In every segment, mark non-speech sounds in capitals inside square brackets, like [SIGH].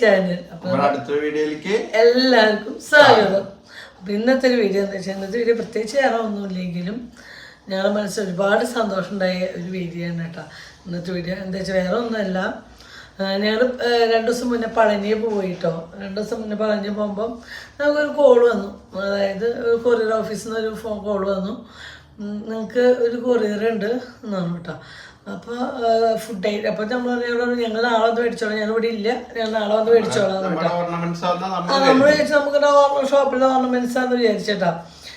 Channel അപ്പൊ നമ്മുടെ അടുത്ത വീഡിയോയിലേക്ക് എല്ലാവർക്കും സ്വാഗതം. അപ്പൊ ഇന്നത്തെ ഒരു വീഡിയോ എന്താ വെച്ചാൽ ഇന്നത്തെ വീഡിയോ പ്രത്യേകിച്ച് വേറെ ഒന്നുമില്ലെങ്കിലും ഞങ്ങളുടെ മനസ്സിൽ ഒരുപാട് സന്തോഷം ഉണ്ടായ ഒരു വീഡിയോ ആണ് കേട്ടോ. ഇന്നത്തെ വീഡിയോ എന്താ വെച്ചാൽ വേറെ ഒന്നുമല്ല. ഞങ്ങൾ രണ്ട് ദിവസം മുന്നേ പളനി പോയിട്ടോ. രണ്ട് ദിവസം മുന്നേ പളനി പോകുമ്പം നമുക്കൊരു കോൾ വന്നു. അതായത് കൊറിയർ ഓഫീസിൽ നിന്ന് ഒരു ഫോൺ കോൾ വന്നു. നിങ്ങൾക്ക് ഒരു കൊറിയർ ഉണ്ട് എന്നാണ് കേട്ടോ. അപ്പോൾ ഫുഡ് ആയിട്ട് അപ്പോൾ നമ്മൾ പറഞ്ഞു ഞങ്ങൾ നാളെ വന്ന് മേടിച്ചോളാം. ഞാൻ ഇവിടെ ഇല്ല. ഞാൻ നാളെ വന്ന് മേടിച്ചോളാം ആ, നമ്മൾ വിചാരിച്ചു നമുക്ക് ഷോപ്പിലെ ഓർണമെന്റ്സ് ആണെന്ന് വിചാരിച്ചേട്ടാ.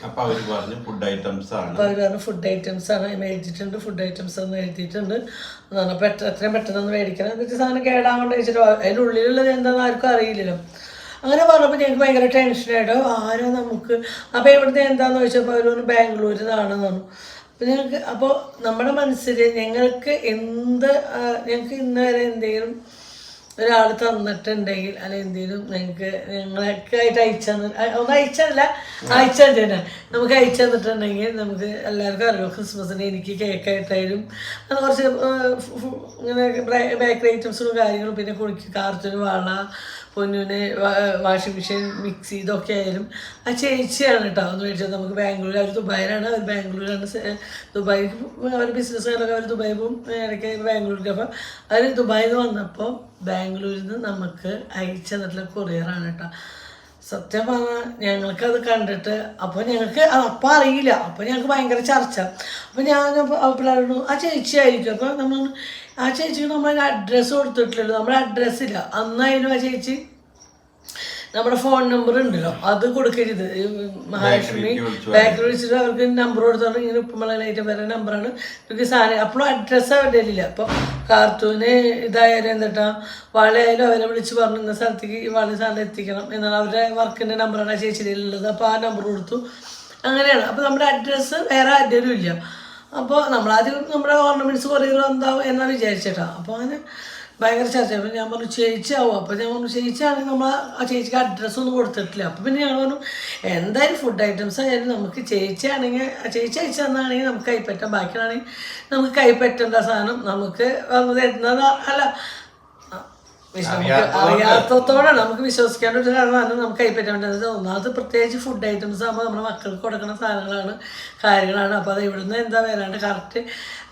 അപ്പൊ അവർ പറഞ്ഞു ഫുഡ് ഐറ്റംസ് ആണ്. അവർ പറഞ്ഞു ഫുഡ് ഐറ്റംസ് ആണ്. എഴുതിയിട്ടുണ്ട് ഫുഡ് ഐറ്റംസ് എന്ന് എഴുതിയിട്ടുണ്ട്. പെട്ടെന്ന് എത്രയും പെട്ടെന്ന് ഒന്ന് മേടിക്കണം. എന്നിട്ട് സാധനം കേടാവേണ്ട വെച്ചിട്ട് അതിന്റെ ഉള്ളിലുള്ളത് എന്താണെന്ന് ആർക്കും അറിയില്ലല്ലോ. അങ്ങനെ പറഞ്ഞപ്പോൾ ഞങ്ങൾക്ക് ഭയങ്കര ടെൻഷനായിട്ടോ ആരോ നമുക്ക് അപ്പോൾ ഇവിടുന്ന് എന്താന്ന് ചോദിച്ചപ്പോൾ അവർ പറഞ്ഞു ബാംഗ്ലൂരിൽ നിന്നാണെന്ന് പറഞ്ഞു. അപ്പോൾ ഞങ്ങൾക്ക് അപ്പോൾ നമ്മുടെ മനസ്സിൽ ഞങ്ങൾക്ക് എന്ത് ഞങ്ങൾക്ക് ഇന്ന് വരെ എന്തെങ്കിലും ഒരാൾ തന്നിട്ടുണ്ടെങ്കിൽ അല്ല എന്തെങ്കിലും നിങ്ങൾക്ക് ഞങ്ങളൊക്കെ ആയിട്ട് അയച്ചു ഒന്ന് അയച്ചല്ല അയച്ചു തന്നെ നമുക്ക് അയച്ചു തന്നിട്ടുണ്ടെങ്കിൽ നമുക്ക് എല്ലാവർക്കും അറിയാം ക്രിസ്മസിന് എനിക്ക് കേക്കായിട്ടായാലും അത് കുറച്ച് ഇങ്ങനെ ബേക്കറി ഐറ്റംസും കാര്യങ്ങളും പിന്നെ കുളിക്ക് കാർട്ടൂന് വള പൊന്നുവിന് വാഷിംഗ് മെഷീൻ മിക്സി ഇതൊക്കെ ആയാലും ആ ചേച്ചിയാണ് കേട്ടോ ഒന്ന് മേടിച്ചത് നമുക്ക് ബാംഗ്ലൂർ അവർ ദുബായിലാണ്. അവർ ബാംഗ്ലൂരാണ് ദുബായി അവർ ബിസിനസ്സുകാരൊക്കെ അവർ ദുബായ് പോകും ഇടയ്ക്ക് ബാംഗ്ലൂർക്ക് അപ്പം അവർ ദുബായിൽ നിന്ന് വന്നപ്പോൾ ബാംഗ്ലൂരിൽ നിന്ന് നമുക്ക് അയച്ചു തന്നിട്ടുള്ള കൊറിയറാണ് കേട്ടോ സത്യം പറഞ്ഞാൽ ഞങ്ങൾക്കത് കണ്ടിട്ട് അപ്പോൾ ഞങ്ങൾക്ക് അപ്പ അറിയില്ല. അപ്പോൾ ഞങ്ങൾക്ക് ഭയങ്കര ചർച്ച. അപ്പോൾ ഞാൻ പിള്ളേരോട് ആ ചേച്ചി ആയിരിക്കും. അപ്പോൾ നമ്മൾ ആ ചേച്ചിക്ക് നമ്മൾ അഡ്രസ്സ് കൊടുത്തിട്ടില്ലല്ലോ. നമ്മുടെ അഡ്രസ്സില്ല അന്നായാലും ആ ചേച്ചി നമ്മുടെ ഫോൺ നമ്പർ ഉണ്ടല്ലോ. അത് കൊടുക്കരുത് മഹാലക്ഷ്മി ബാക്കിൽ വിളിച്ചിട്ട് അവർക്ക് നമ്പർ കൊടുത്തോണ്ട് ഇങ്ങനെ ഉപ്പുമ്പളായിട്ട് വരെ നമ്പറാണ് ഇവർക്ക് സാധനം അപ്പോഴും അഡ്രസ്സ് അവരുടെ ഇല്ല അപ്പോൾ കാർത്തൂന് ഇതായാലും എന്താ വളയായാലും അവരെ വിളിച്ച് പറഞ്ഞു ഇന്ന സ്ഥലത്തേക്ക് വള സാധനം എത്തിക്കണം എന്നാണ് അവരുടെ വർക്കിന്റെ നമ്പറാണ് ആ ചേച്ചിയുടെ ഉള്ളത് അപ്പോൾ ആ നമ്പർ കൊടുത്തു. അങ്ങനെയാണ്. അപ്പോൾ നമ്മുടെ അഡ്രസ്സ് വേറെ ആരുടെയും ഇല്ല. അപ്പോൾ നമ്മളാദ്യം നമ്മുടെ ഓർണമെന്റ്സ് കുറേ എന്താവും എന്നാണ് വിചാരിച്ചേട്ടാ. അപ്പോൾ അങ്ങനെ ഭയങ്കര ചർച്ച. അപ്പം ഞാൻ പറഞ്ഞു ചേച്ചിയാവും. അപ്പോൾ ഞാൻ പറഞ്ഞു ചേച്ചിയാണെങ്കിൽ നമ്മൾ ആ ചേച്ചിക്ക് അഡ്രസ്സ് ഒന്നും കൊടുത്തിട്ടില്ല. അപ്പോൾ പിന്നെ ഞാൻ പറഞ്ഞു എന്തായാലും ഫുഡ് ഐറ്റംസ് ആയാലും നമുക്ക് ചേച്ചിയാണെങ്കിൽ ചേച്ചി അയച്ചു തന്നാണെങ്കിൽ നമുക്ക് കൈപ്പറ്റാം. ബാക്കിയാണെങ്കിൽ നമുക്ക് കൈപ്പറ്റേണ്ട സാധനം നമുക്ക് വന്ന് തരുന്നത് അല്ല വിശ്വ- നമുക്ക് വിശ്വസിക്കേണ്ട ഒരു കാരണമാണ് നമുക്ക് കൈപ്പറ്റാൻ പറ്റുന്നത്. ഒന്നാമത് പ്രത്യേകിച്ച് ഫുഡ് ഐറ്റംസ് ആകുമ്പോൾ നമ്മുടെ മക്കൾക്ക് കൊടുക്കുന്ന സാധനങ്ങളാണ് കാര്യങ്ങളാണ്. അപ്പോൾ അത് ഇവിടുന്ന് എന്താ വരാണ്ട് കറക്റ്റ്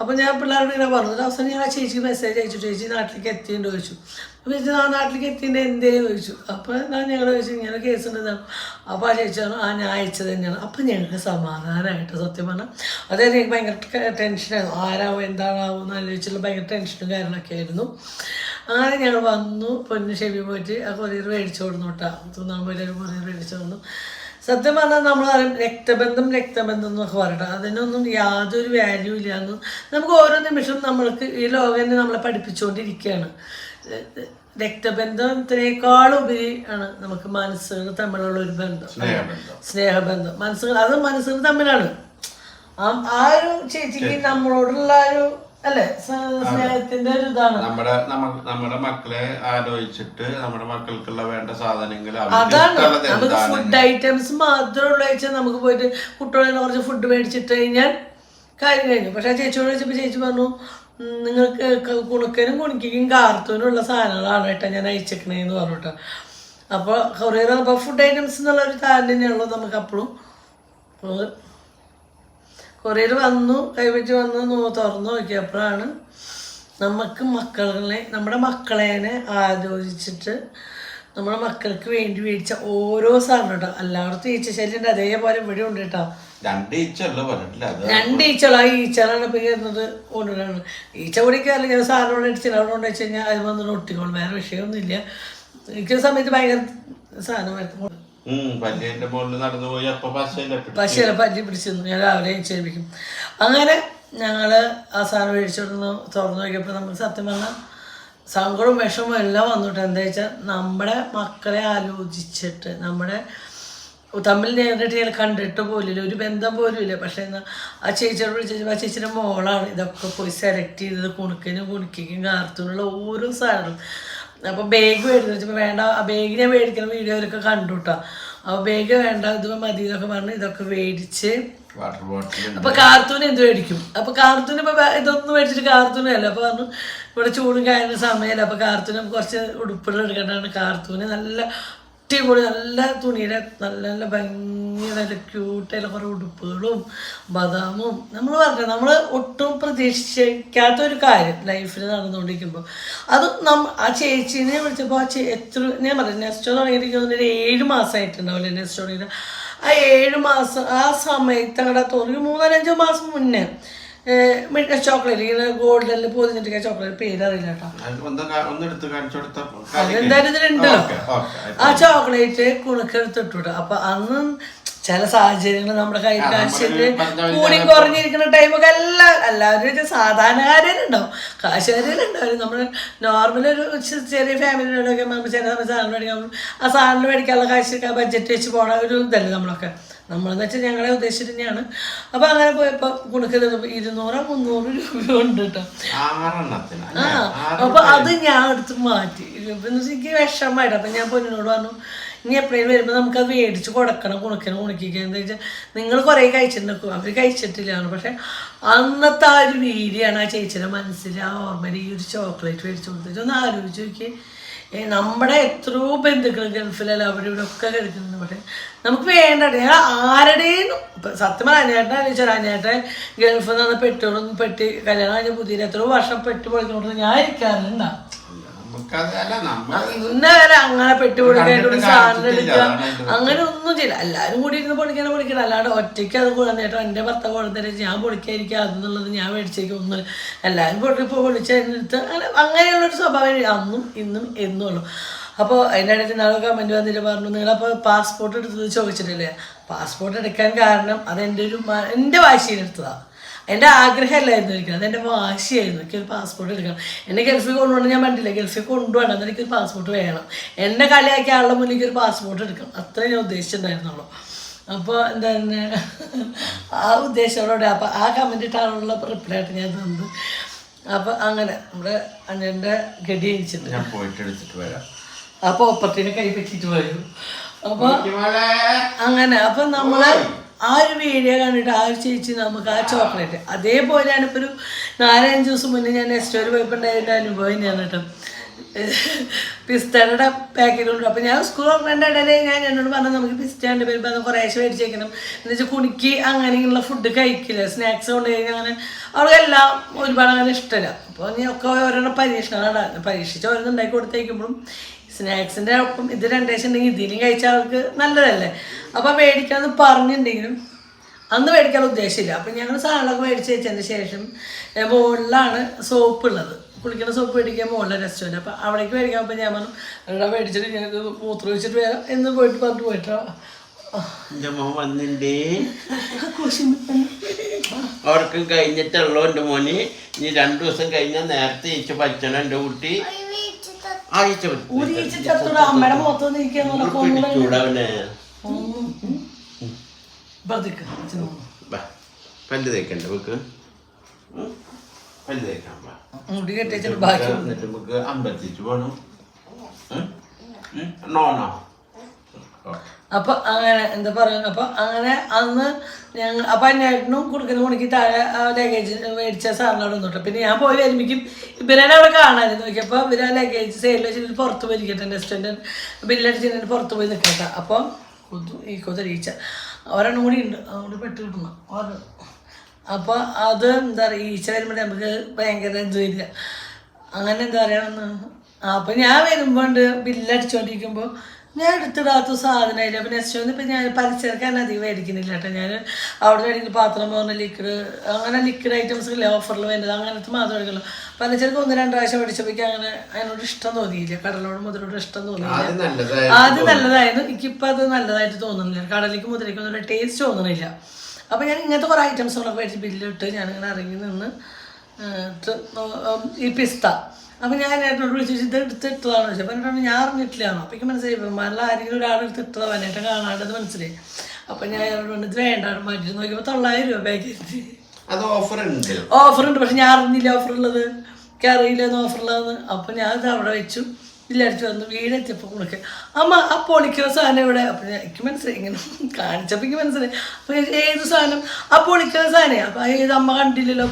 അപ്പോൾ ഞാൻ പിള്ളേരോട് ഇങ്ങനെ പറഞ്ഞു. ഒരു അവസാനം ഞാൻ ആ ചേച്ചിക്ക് മെസ്സേജ് അയച്ചു. ചേച്ചി നാട്ടിലേക്ക് എത്തിയെന്ന് ചോദിച്ചു. അപ്പോൾ ചേച്ചി ആ നാട്ടിലേക്ക് എത്തിന്റെ എന്തേ ചോദിച്ചു. അപ്പോൾ ഞാൻ ഞങ്ങൾ ചോദിച്ചു ഇങ്ങനെ കേസ് ഉണ്ടെന്നാണ്. അപ്പോൾ ആ ചേച്ചി പറഞ്ഞു ആ ഞാൻ അയച്ചത് തന്നെയാണ്. അപ്പോൾ ഞങ്ങൾക്ക് സമാധാനമായിട്ട് സത്യം പറഞ്ഞാൽ അതായത് എനിക്ക് ഭയങ്കര ടെൻഷനായിരുന്നു. ആരാവും എന്താണാവും എന്ന് ആലോചിച്ചുള്ള ഭയങ്കര ടെൻഷനും കാര്യങ്ങളൊക്കെ ആയിരുന്നു. അങ്ങനെ ഞങ്ങൾ വന്നു പൊന്നു ഷെബി പോയിട്ട് ആ കൊറിയർ മേടിച്ചു കൊടുന്നു കേട്ടോ തൂന്നാൻ പോയിട്ട് ഒരു കൊറിയർ മേടിച്ചു കൊടുന്നു. സത്യം പറഞ്ഞാൽ നമ്മൾ പറയും രക്തബന്ധം രക്തബന്ധം എന്നൊക്കെ പറയട്ടെ അതിനൊന്നും യാതൊരു വാല്യൂ ഇല്ലാന്ന് നമുക്ക് ഓരോ നിമിഷം നമ്മൾക്ക് ഈ ലോകം തന്നെ നമ്മളെ പഠിപ്പിച്ചുകൊണ്ടിരിക്കുകയാണ്. രക്തബന്ധത്തിനേക്കാൾ ഉപരി ആണ് നമുക്ക് മനസ്സുകൾ തമ്മിലുള്ള ഒരു ബന്ധം. സ്നേഹബന്ധം. മനസ്സുകൾ അത് മനസ്സുകൾ തമ്മിലാണ്. ആ ഒരു ചേച്ചിക്ക് നമ്മളോടുള്ള ഒരു അല്ലെ? സ്നേഹത്തിന്റെ ഒരു ഇതാണ്. നമ്മുടെ നമ്മുടെ മക്കളെ ആലോചിച്ചിട്ട് നമ്മുടെ മക്കൾക്കുള്ള വേണ്ട സാധനങ്ങൾ അതാണ്. നമുക്ക് ഫുഡ് ഐറ്റംസ് മാത്രമുള്ള വെച്ചാൽ നമുക്ക് പോയിട്ട് കുട്ടികളെ കുറച്ച് ഫുഡ് മേടിച്ചിട്ട് കഴിഞ്ഞാൽ കാര്യം കഴിഞ്ഞു. പക്ഷെ ആ ചേച്ചിയോട് ചോദിച്ചപ്പോൾ ചേച്ചി പറഞ്ഞു നിങ്ങൾക്ക് കുണുക്കനും കുണിക്കും കാർത്തൂനും ഉള്ള സാധനങ്ങളാണ് കേട്ടോ ഞാൻ അയച്ചേക്കണേന്ന് പറഞ്ഞു കേട്ടോ അപ്പോൾ കുറേ ഫുഡ് ഐറ്റംസ് എന്നുള്ള ഒരു താരം തന്നെയാണല്ലോ നമുക്ക് അപ്പോഴും കൊറിയർ വന്നു കൈവച്ച് വന്ന് തുറന്നു നോക്കിയപ്പോഴാണ് നമുക്ക് മക്കളെ നമ്മുടെ മക്കളേനെ ആലോചിച്ചിട്ട് നമ്മുടെ മക്കൾക്ക് വേണ്ടി മേടിച്ച ഓരോ സാധനം കേട്ടോ. എല്ലായിടത്തും ഈച്ച ഈച്ചശല്യം അതേപോലെ ഇവിടെ ഉണ്ട് കേട്ടോ. രണ്ട് ഈച്ചകളാ ഈച്ചകളാണ് ഇപ്പൊ കയറുന്നത് കൊണ്ടുവരാണ്. ഈച്ച കൂടി കയറില്ല ഞാൻ സാധനം അടിച്ചില്ല അവിടെ കൊണ്ട് വെച്ച് കഴിഞ്ഞാൽ അത് വന്നിട്ട് ഒട്ടിക്കോളും വേറെ വിഷയമൊന്നുമില്ല. എനിക്ക് സമയത്ത് ഭയങ്കര സാധനം വരുത്തുമ്പോൾ ഉം പല്ലിന്റെ മുകളിൽ നടന്നു പോയി അപ്പൊ പശയില പറ്റി പിടിച്ചിരുന്നു ഞാൻ രാവിലെ ചെയ്യിപ്പിക്കും അങ്ങനെ ഞങ്ങൾ ആ സാധനം മേടിച്ചോടുന്നു തുറന്നു നോക്കിയപ്പോൾ നമ്മൾ സത്യം പറഞ്ഞാൽ സങ്കടവും വിഷമവും എല്ലാം വന്നിട്ട് എന്താ വെച്ചാൽ നമ്മുടെ മക്കളെ ആലോചിച്ചിട്ട് നമ്മുടെ തമ്മിൽ നേരിട്ട് ഞാൻ കണ്ടിട്ട് പോലില്ല ഒരു ബന്ധം പോലും ഇല്ല പക്ഷേ എന്നാൽ ആ ചേച്ചിയോട് വിളിച്ചു ആ ചേച്ചിയുടെ മോളാണ് ഇതൊക്കെ പോയി സെലക്ട് ചെയ്തത് കുണുക്കനും കുണുക്കിക്കും കാർത്തൂനുള്ള ഓരോ സാധനവും അപ്പോൾ ബാഗ് മേടിച്ചു വെച്ചപ്പോൾ വേണ്ട ആ ബാഗ് ഞാൻ മേടിക്കുന്ന വീഡിയോയിലൊക്കെ കണ്ടു കേട്ടോ അപ്പോൾ വേഗം വേണ്ട ഇത് മതി എന്നൊക്കെ പറഞ്ഞ് ഇതൊക്കെ മേടിച്ച്. അപ്പൊ കാർത്തൂൺ എന്ത് മേടിക്കും? അപ്പൊ കാർത്തൂന് ഇപ്പൊ ഇതൊന്നും മേടിച്ചിട്ട് കാർത്തൂനും അല്ല. അപ്പൊ പറഞ്ഞു ഇവിടെ ചൂടും കാര്യങ്ങളും സമയമല്ല അപ്പൊ കാർത്തൂൺ കുറച്ച് ഉടുപ്പുകൾ എടുക്കേണ്ടതാണ്. കാർത്തൂന് നല്ല അടിപൊളി നല്ല തുണിയുടെ നല്ല നല്ല ഭംഗി നല്ല ക്യൂട്ടായിട്ടുള്ള കുറേ ഉടുപ്പുകളും ബദാമും. നമ്മൾ പറഞ്ഞത് നമ്മൾ ഒട്ടും പ്രതീക്ഷിക്കാത്ത ഒരു കാര്യം ലൈഫിൽ നടന്നുകൊണ്ടിരിക്കുമ്പോൾ അത് നമ്മ ആ ചേച്ചീനെ വിളിച്ചപ്പോൾ ആ ചേ എത്ര ഞാൻ പറഞ്ഞു നെസ്റ്റോ തുടങ്ങിയിരിക്കുന്ന ഒരു ഏഴ് മാസമായിട്ടുണ്ടാവില്ലേ നെസ്റ്റോ തുടങ്ങിയിട്ട്. ആ ഏഴ് മാസം ആ സമയത്ത് അങ്ങടെ തോന്നി മൂന്നാലഞ്ചോ മാസം മുന്നേ ചോക്ലേറ്റ് ഇങ്ങനെ ഗോൾഡിൽ പൊതിഞ്ഞിട്ട് ചോക്ലേറ്റ് പേരറിയില്ല കേട്ടോ. അതെന്തായാലും ഇതിലുണ്ടല്ലോ. ആ ചോക്ലേറ്റ് കുണുക്കെടുത്തിട്ടു അപ്പൊ അന്ന് ചില സാഹചര്യങ്ങൾ നമ്മുടെ കയ്യിൽ കാശിൽ കൂടി കുറഞ്ഞിരിക്കുന്ന ടൈമൊക്കെ എല്ലാ എല്ലാവരും സാധാരണക്കാരുണ്ടാവും കാശുകാരുണ്ടാവും നമ്മൾ നോർമൽ ഒരു ചെറിയ ഫാമിലിയോടൊക്കെ നമ്മൾ ചില സമയത്ത് സാധനം മേടിക്കാൻ. ആ സാധനം മേടിക്കാനുള്ള കാശ് ബഡ്ജറ്റ് വെച്ച് പോണ ഒരു ഇതല്ലേ നമ്മളൊക്കെ. നമ്മളെന്ന് വെച്ചാൽ ഞങ്ങളെ ഉദ്ദേശിച്ചിട്ട് തന്നെയാണ്. അപ്പൊ അങ്ങനെ പോയപ്പോ കുണുക്കുന്നത് ഇരുന്നൂറോ മുന്നൂറ് രൂപ ഉണ്ട് കേട്ടോ ആ അപ്പൊ അത് ഞാൻ എടുത്ത് മാറ്റി. എനിക്ക് വിഷമായിട്ട് അപ്പൊ ഞാൻ പൊന്നിനോട് പറഞ്ഞു ഇനി എപ്പോഴും വരുമ്പോൾ നമുക്ക് അത് മേടിച്ച് കൊടുക്കണം കുണക്കണം കുണക്കിക്കുക എന്താ വെച്ചാൽ നിങ്ങൾ കുറേ കഴിച്ചിട്ടുണ്ടാക്കും. അവർ കഴിച്ചിട്ടില്ലാണ് പക്ഷെ അന്നത്തെ ആ ഒരു വീഡിയാണ് ആ ചേച്ചിയുടെ മനസ്സിൽ ആ ഓർമ്മയിൽ ഈ ഒരു ചോക്ലേറ്റ് മേടിച്ച് കൊടുത്തിട്ട് ഒന്ന് ആലോചിച്ച് നോക്കി നമ്മുടെ എത്രയോ ബന്ധുക്കൾ ഗൾഫിലല്ല അവിടെ ഇവിടെ ഒക്കെ കിടക്കുന്നുണ്ട്. പക്ഷേ നമുക്ക് വേണ്ട ആരുടെയും സത്യം അനിയേട്ടൻ ആലോചിച്ചാൽ അനിയേട്ടൻ ഗൾഫിൽ നിന്ന് പെട്ടോളും പെട്ടി കല്യാണം കഴിഞ്ഞ പുതിയ എത്രയോ വർഷം പെട്ടി പൊളിക്കൊണ്ട് ഞാൻ ഇരിക്കാറുണ്ടാ നമുക്കത് അല്ല നമ്മ ഇന്ന വരെ അങ്ങനെ പെട്ടി പൊളിക്കാനായിട്ട് ഒരു സാധനം കാണിച്ചിട്ടില്ല, എടുക്കുക. അതാണ് അതിന്റെ അങ്ങനെ ഒന്നും ചെയ്യില്ല. എല്ലാവരും കൂടി ഇരുന്ന് പൊളിക്കണം പൊളിക്കണം. അല്ലാണ്ട് ഒറ്റയ്ക്ക് അത് കൊണ്ടുവന്നിട്ടോ എന്റെ ഭർത്താവ് കൊണ്ടുതരും ഞാൻ പൊളിക്കാതിരിക്കുക അതെന്നുള്ളത് ഞാൻ മേടിച്ചേക്കും. ഒന്നും എല്ലാവരും പൊട്ടി ഇപ്പോൾ പൊളിച്ചെടുത്ത് അങ്ങനെ അങ്ങനെയുള്ളൊരു സ്വഭാവം അന്നും ഇന്നും എന്നും ഉള്ളു. അപ്പോൾ അതിന്റെ ഇടയ്ക്ക് നാളെ കമന്റ് വന്നിട്ട് പറഞ്ഞു നിങ്ങളപ്പോൾ പാസ്പോർട്ട് എടുത്തത് ചോദിച്ചിട്ടില്ലേ? പാസ്പോർട്ട് എടുക്കാൻ കാരണം അത് എന്റെ ഒരു എന്റെ വാശിയിലെടുത്തതാണ് എന്റെ ആഗ്രഹമല്ലായിരുന്നു എനിക്കത് എന്റെ വാശിയായിരുന്നു. എനിക്ക് ഒരു പാസ്പോർട്ട് എടുക്കണം. എന്നെ ഗൾഫിൽ കൊണ്ടുപോകണം ഞാൻ പണ്ടില്ല ഗൾഫിൽ കൊണ്ടുപോകണം. അന്നേരം എനിക്ക് ഒരു പാസ്പോർട്ട് വേണം. എന്നെ കളിയാക്കിയ ആളുടെ മുന്നിൽ എനിക്കൊരു പാസ്പോർട്ട് എടുക്കണം. അത്രേ ഞാൻ ഉദ്ദേശിച്ചിട്ടുണ്ടായിരുന്നുള്ളൂ. അപ്പോൾ എന്താണ്? ആ ഉദ്ദേശത്തോടെ അപ്പോൾ ആ കമന്റ് ഇട്ട ആളുള്ള റിപ്ലൈ ആയിട്ട് ഞാൻ തന്നത്. അപ്പോൾ അങ്ങനെ നമ്മുടെ അണ്ണന്റെ ഗഡി അയച്ചിട്ടുണ്ട് ഞാൻ പോയിട്ട് എടുത്തിട്ട് വരാം. അപ്പോൾ ഒപ്പത്തിനെ കൈ പറ്റിയിട്ട് വരും അപ്പോൾ അങ്ങനെ. അപ്പൊ നമ്മൾ ആ ഒരു വീഡിയോ കണ്ടിട്ട് ആ ഒരു ചേച്ചി നമുക്ക് ആ ചോക്ലേറ്റ് അതേപോലെയാണ് ഇപ്പോൾ ഒരു നാലഞ്ച് ദിവസം മുന്നേ ഞാൻ പോയപ്പോൾ ഉണ്ടായ അനുഭവം ഞാൻ കേട്ടോ. പിസ്തയുടെ പാക്കറ്റ് കൊണ്ട് അപ്പോൾ ഞാൻ സ്കൂൾ ഓപ്പണിന്റെ ഇടയിൽ ഞാൻ എന്നോട് പറഞ്ഞു നമുക്ക് പിസ്റ്റാണ്ട് വരുമ്പോൾ അത് കുറേശ്ശെ മേടിച്ചേക്കണം. എന്ന് വെച്ചാൽ കുണിക്ക് അങ്ങനെയുള്ള ഫുഡ് കഴിക്കില്ല. സ്നാക്സ് കൊണ്ട് കഴിഞ്ഞാൽ അങ്ങനെ അവർക്കെല്ലാം ഒരുപാട് അങ്ങനെ ഇഷ്ടമല്ല അപ്പോൾ ഞാൻ ഒക്കെ ഓരോരോ പരീക്ഷണങ്ങളാണ്. പരീക്ഷിച്ച് ഓരോന്ന് ഉണ്ടാക്കി കൊടുത്തേക്കുമ്പോഴും സ്നാക്സിന്റെ ഒപ്പം ഇത് രണ്ടേശുണ്ടെങ്കിൽ ഇതിലും കഴിച്ച ആൾക്ക് നല്ലതല്ലേ? അപ്പോൾ മേടിക്കാമെന്ന് പറഞ്ഞിട്ടുണ്ടെങ്കിലും അന്ന് മേടിക്കാൻ ഉദ്ദേശമില്ല. അപ്പം ഞങ്ങൾ സാധനങ്ങളൊക്കെ മേടിച്ച് വെച്ചതിന് ശേഷം മുകളിലാണ് സോപ്പ് ഉള്ളത്. കുളിക്കുന്ന സോപ്പ് മേടിക്കാൻ മുകളിലെ റെസ്റ്റോറന്റ് അപ്പം അവിടേക്ക് മേടിക്കാൻ അപ്പം ഞാൻ പറഞ്ഞു അവിടെ മേടിച്ചിട്ട് ഞങ്ങൾക്ക് മൂത്രം വെച്ചിട്ട് വരാം. എന്ന് പോയിട്ട് പറഞ്ഞു പോയിട്ടോ. എന്റെ മോൻ വന്നിണ്ടേ. അവർക്കും കഴിഞ്ഞിട്ടുള്ളൂ എന്റെ മോന്. ഇനി രണ്ടു ദിവസം കഴിഞ്ഞാൽ നേരത്തെ ഇച്ച് പച്ചണം എന്റെ കുട്ടി. ആഴ്ച ഊരിച്ച് ചത്തോടെ അമ്മയുടെ മുഖത്ത് നിൽക്കാന്നുള്ള പിടിച്ചൂടവനെ പല്ല് തേക്കണ്ട നമുക്ക്? പല്ല് തേക്കാൻ വാ. മുടി കെട്ടിച്ചിട്ട് ബാക്കി നമുക്ക് അമ്പലത്തിച്ച് പോകണം നോണോ? അപ്പൊ അങ്ങനെ എന്താ പറയുക അപ്പൊ അങ്ങനെ അന്ന് ഞങ്ങൾ അപ്പൊ അന്നായിട്ടും കൊടുക്കുന്ന മണിക്ക് താഴെ ലഗേജ് മേടിച്ച സാറിനോട് വന്നിട്ട് പിന്നെ ഞാൻ പോയി വരുമ്പോഴേക്കും ഇവരാണ് അവിടെ കാണാമായിരുന്നു നോക്കിയപ്പോൾ ഇവർ ആ ലഗേജ് സൈഡിൽ വെച്ചിട്ട് പുറത്ത് പോയി ഇരിക്കട്ടെ റെസ്റ്റോറന്റ് ബില്ലടിച്ചിട്ട് പുറത്ത് പോയി നിൽക്കട്ടെ അപ്പോൾ ഈ കൊതരീച്ച ഒരെണ്ണം കൂടി ഉണ്ട്. അവിടെ പെട്ട് കിട്ടണം. അപ്പൊ അപ്പോൾ അത് എന്താ പറയുക ഈച്ച വരുമ്പോൾ നമുക്ക് ഭയങ്കര ഇത് വരിക. അങ്ങനെ എന്താ പറയുക അപ്പം ഞാൻ വരുമ്പോൾ ബില്ലടിച്ചുകൊണ്ടിരിക്കുമ്പോൾ ഞാൻ എടുത്തിടാത്ത സാധനം ഇല്ല. പിന്നെ വന്ന് ഇപ്പം ഞാൻ പലിച്ചേർക്കാൻ അധികം മേടിക്കുന്നില്ല കേട്ടോ. ഞാൻ അവിടെ മേടിക്കുന്ന പാത്രം പോകുന്ന ലിക്വിഡ് അങ്ങനെ ലിക്വിഡ് ഐറ്റംസ് ഇല്ല ഓഫറിൽ വേണ്ടത് അങ്ങനത്തെ മാത്രം എടുക്കുള്ളൂ. പലചരക്ക് ഒന്ന് രണ്ട് പ്രാവശ്യം മേടിച്ചപ്പോഴേക്കും അങ്ങനെ അതിനോട് ഇഷ്ടം തോന്നിയില്ല. കടലോട് മുതലോട് ഇഷ്ടം തോന്നിയില്ല. അത് ആദ്യം നല്ലതായിരുന്നു. എനിക്കിപ്പോൾ അത് നല്ലതായിട്ട് തോന്നുന്നില്ല. കടലിക്ക് മുതലേക്ക് ഒന്നും ടേസ്റ്റ് തോന്നുന്നില്ല. അപ്പോൾ ഞാൻ ഇങ്ങനത്തെ കുറേ ഐറ്റംസുകളൊക്കെ മേടിച്ച് ബില്ലിട്ട് ഞാനിങ്ങനെ ഇറങ്ങി നിന്ന് ഈ പിസ്ത. അപ്പം ഞാൻ ഏട്ടനോട് വിളിച്ചു ഇത് എടുത്തിട്ടതാണോ ചോദിച്ചു. അപ്പം എന്നോട് ഞാൻ അറിഞ്ഞിട്ടില്ലാണോ അപ്പം എനിക്ക് മനസ്സിലായി ഇവന്മാരിൽ ആരെങ്കിലും ഒരാൾ എടുത്തിട്ടതാണ് വനേട്ടൻ കാണാണ്ടത് മനസ്സിലായി. അപ്പം ഞാൻ അയാളോട് ഇത് വേണ്ട മാറ്റി നോക്കിയപ്പോൾ തൊള്ളായിരം രൂപ പാക്കറ്റ് അത് ഓഫർ ഉണ്ട്. ഓഫർ ഉണ്ട് പക്ഷെ ഞാൻ അറിഞ്ഞില്ല ഓഫർ ഉള്ളത്. എനിക്ക് അറിയില്ലെന്ന് ഓഫർ ഉള്ളതെന്ന്. അപ്പം ഞാൻ ഇത് അവിടെ വെച്ചു. ഇല്ലടിച്ചു വന്നു വീടെത്തിയപ്പോൾ കൊടുക്ക അമ്മ ആ പൊളിക്കുന്ന സാധനം ഇവിടെ അപ്പം എനിക്ക് മനസ്സിലായി ഇങ്ങനെ കാണിച്ചപ്പോൾ എനിക്ക് മനസ്സിലായി. അപ്പം ഏത് സാധനം? ആ പൊളിക്കുന്ന സാധനം. അപ്പം ഏത് അമ്മ കണ്ടില്ലല്ലോ.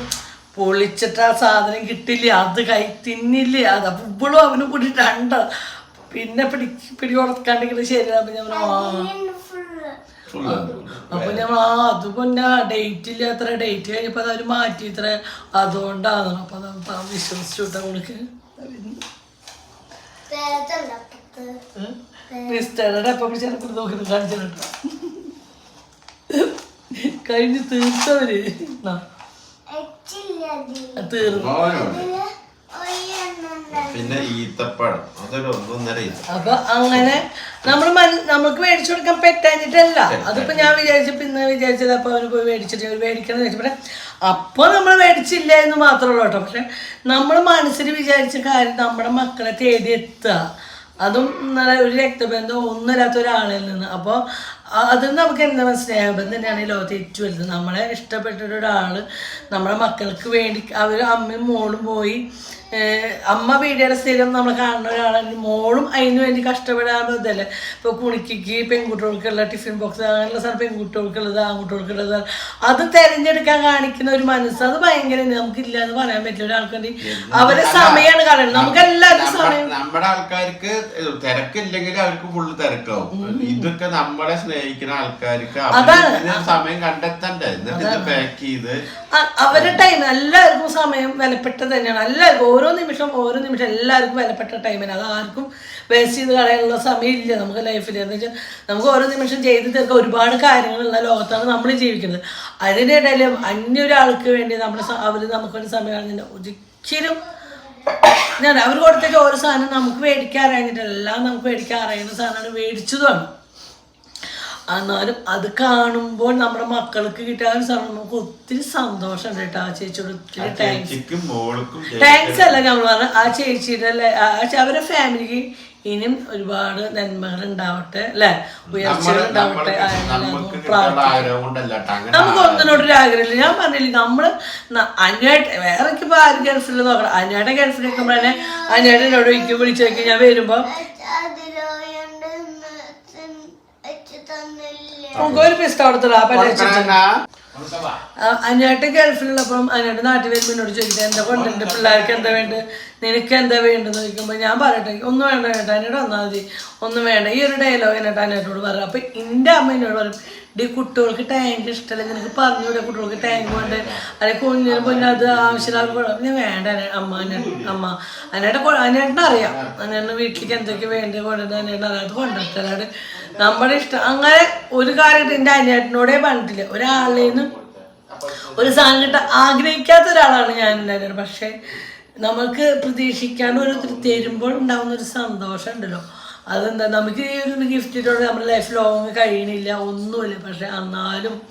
പൊളിച്ചിട്ട് ആ സാധനം കിട്ടില്ല അത് കൈ തിന്നില്ല. അത് അപ്പം ഇവളും അവന് കൂടി രണ്ട. പിന്നെ പിടി പിടി ഉറക്കാണ്ടിങ്ങനെ ശരിയാ. അപ്പം ഞാൻ അപ്പൊ ഞാൻ ആ അത് പിന്നെ ഡേറ്റ് ഇല്ല. അത്ര ഡേറ്റ് കഴിഞ്ഞപ്പോ അത് അവർ മാറ്റി ഇത്ര അതുകൊണ്ടാണ്. അപ്പൊ അത് അപ്പൊ വിശ്വസിച്ചു വിട്ടാ ഉണക്ക് ക്രിസ്ത്യയുടെ അപ്പം പിടിച്ചാൽ നോക്കി കാണിച്ചിട്ട് കഴിഞ്ഞ് തീർത്തവര്. എന്നാ, പിന്നെ ഈത്തപ്പഴം. അതൊരു ഒന്നൊന്നര അപ്പൊ അങ്ങനെ നമ്മൾ നമുക്ക് മേടിച്ചു കൊടുക്കാൻ പറ്റാഞ്ഞിട്ടല്ല. അതിപ്പോ ഞാൻ വിചാരിച്ച പിന്നെ വിചാരിച്ചത് അപ്പൊ അവന് പോയി മേടിച്ചിട്ട് മേടിക്കണം എന്ന് അപ്പൊ നമ്മൾ മേടിച്ചില്ല എന്ന് മാത്രമല്ല കേട്ടോ. പക്ഷെ നമ്മൾ മനസ്സിൽ വിചാരിച്ച കാര്യം നമ്മുടെ മക്കളെ തേടി എത്തുക. അതും നല്ല ഒരു രക്തബന്ധം ഒന്നുമില്ലാത്ത ഒരാളിൽ നിന്ന്. അപ്പോൾ അത് നമുക്ക് എന്താ സ്നേഹബന്ധം തന്നെയാണ് ഈ ലോകത്ത് ഏറ്റവും വലുത്. നമ്മളെ ഇഷ്ടപ്പെട്ട നമ്മുടെ മക്കൾക്ക് വേണ്ടി അവർ അമ്മയും മോളും പോയി അമ്മ വീഡിയോയുടെ സ്ഥിരം നമ്മൾ കാണുന്ന ഒരാളാണെങ്കിൽ മോളും അതിന് വേണ്ടി കഷ്ടപ്പെടാനുള്ള ഇതല്ലേ ഇപ്പോൾ കുണിക്കിക്ക് പെൺകുട്ടികൾക്കുള്ള ടിഫിൻ ബോക്സ് അങ്ങനെയുള്ള സാധനം പെൺകുട്ടികൾക്കുള്ളത് ആൺകുട്ടികൾക്കുള്ളത്. അത് തിരഞ്ഞെടുക്കാൻ കാണിക്കുന്ന ഒരു മനസ്സ് അത് ഭയങ്കര നമുക്കില്ല എന്ന് പറയാൻ പറ്റില്ല ഒരാൾക്ക് വേണ്ടി. അവരെ സമയമാണ് കളയുന്നത് നമുക്ക് എല്ലാവർക്കും സമയം. നമ്മുടെ ആൾക്കാർക്ക് തിരക്കില്ലെങ്കിൽ അവർക്ക് ഫുള്ള് തിരക്കാവും. ഇതൊക്കെ നമ്മളെ സ്നേഹിക്കുന്ന ആൾക്കാർക്ക് സമയം കണ്ടെത്തണ്ടേ? പാക്ക് ചെയ്ത് അവരുടെ ടൈം എല്ലാവർക്കും സമയം വിലപ്പെട്ടത് തന്നെയാണ്. എല്ലാവർക്കും ഓരോ നിമിഷം ഓരോ നിമിഷം എല്ലാവർക്കും വിലപ്പെട്ട ടൈമിന് അത് ആർക്കും വേസ്റ്റ് ചെയ്ത് കളയാനുള്ള സമയമില്ല. നമുക്ക് ലൈഫിൽ എന്ന് വെച്ചാൽ നമുക്ക് ഓരോ നിമിഷം ചെയ്ത് തീർക്കാൻ ഒരുപാട് കാര്യങ്ങളുള്ള ലോകത്താണ് നമ്മൾ ജീവിക്കുന്നത്. അതിനിടയിൽ അന്യൊരാൾക്ക് വേണ്ടി നമ്മൾ അവർ നമുക്ക് വേണ്ടി സമയം ഒരിക്കലും ഞാൻ അവർ കൊടുത്തേക്ക് ഓരോ സാധനം നമുക്ക് മേടിക്കാൻ അറിയാഞ്ഞിട്ടല്ല എല്ലാം നമുക്ക് മേടിക്കാൻ അറിയുന്ന സാധനമാണ് മേടിച്ചതുമാണ്. എന്നാലും അത് കാണുമ്പോൾ നമ്മുടെ മക്കൾക്ക് കിട്ടാൻ നമുക്ക് ഒത്തിരി സന്തോഷമുണ്ട് കേട്ടോ. ആ ചേച്ചിയോട് ഒത്തിരി താങ്ക്സ് താങ്ക്സ് അല്ല നമ്മൾ പറഞ്ഞു ആ ചേച്ചിയുടെ അല്ലെ? ആ അവരുടെ ഫാമിലിക്ക് ഇനിയും ഒരുപാട് നന്മകൾ ഉണ്ടാവട്ടെ അല്ലെ? ഉയർച്ചകൾ ഉണ്ടാവട്ടെ. നമുക്ക് ഒന്നിനോട് ഒരു ആഗ്രഹമില്ല. ഞാൻ പറഞ്ഞില്ല നമ്മൾ അന്വേട്ട് വേറെ ഇപ്പൊ ആരും ഗൾഫിൽ നോക്കണം. അന്വേട്ട ഗൾഫിൽ നിൽക്കുമ്പോൾ തന്നെ അന്വേട്ടനോട് എനിക്ക് വിളിച്ചു നോക്കി ഞാൻ വരുമ്പോ ഒരു പിസ്റ്റ കൊടുത്തിടാ അനിയാട്ട് ഗൾഫിലുള്ളപ്പം അനിയാട്ട് നാട്ടിൽ വരുമ്പോൾ എന്നോട് ചോദിക്കുന്നത് എന്താ കൊണ്ടുണ്ട് പിള്ളേർക്ക് എന്താ വേണ്ടത്? നിനക്ക് എന്താ വേണ്ടതെന്ന് ചോദിക്കുമ്പോൾ ഞാൻ പറയട്ടെ. ഒന്നും വേണ്ട കേട്ടോ അനിയോട് വന്നാൽ മതി. ഒന്നും വേണ്ട. ഈ ഒരു ഡയലോഗ് എന്നിട്ട് അനിയാട്ടോട് പറയും അപ്പം എന്റെ അമ്മ എന്നോട് പറയും ഡി കുട്ടികൾക്ക് ടാങ്ക് ഇഷ്ടമല്ല? നിനക്ക് പറഞ്ഞൂടെ കുട്ടികൾക്ക് ടാങ്ക് കൊണ്ട്? അല്ലെങ്കിൽ കുഞ്ഞിന് പിന്നെ അത് ആവശ്യമില്ല ഞാൻ വേണ്ട അമ്മ അമ്മ. അനേട്ട അനേട്ടനറിയാം അറിയാം അനിയേട്ടന് വീട്ടിലേക്ക് എന്തൊക്കെ വേണ്ടത് കൊണ്ടുവരുന്നത് അനേട്ടൻ അറിയാം അത് കൊണ്ടുവരത്തല്ലാണ്ട് നമ്മുടെ ഇഷ്ടം. അങ്ങനെ ഒരു കാര്യം എന്റെ അനിയേട്ടനോടേ പറഞ്ഞിട്ടില്ല. ഒരാളിൽ നിന്ന് ഒരു സാധനം കിട്ടാൻ ആഗ്രഹിക്കാത്ത ഒരാളാണ് ഞാൻ ഉണ്ടായിരുന്നത്. പക്ഷെ നമുക്ക് പ്രതീക്ഷിക്കാണ്ട് ഓരോരുത്തർ തരുമ്പോൾ ഉണ്ടാകുന്ന ഒരു സന്തോഷം ഉണ്ടല്ലോ. അതെന്താ? നമുക്ക് ഈ ഒരു ഗിഫ്റ്റിട്ടോടെ നമ്മുടെ ലൈഫ് ലോങ് കഴിയണില്ല. ഒന്നുമില്ല. പക്ഷെ എന്നാലും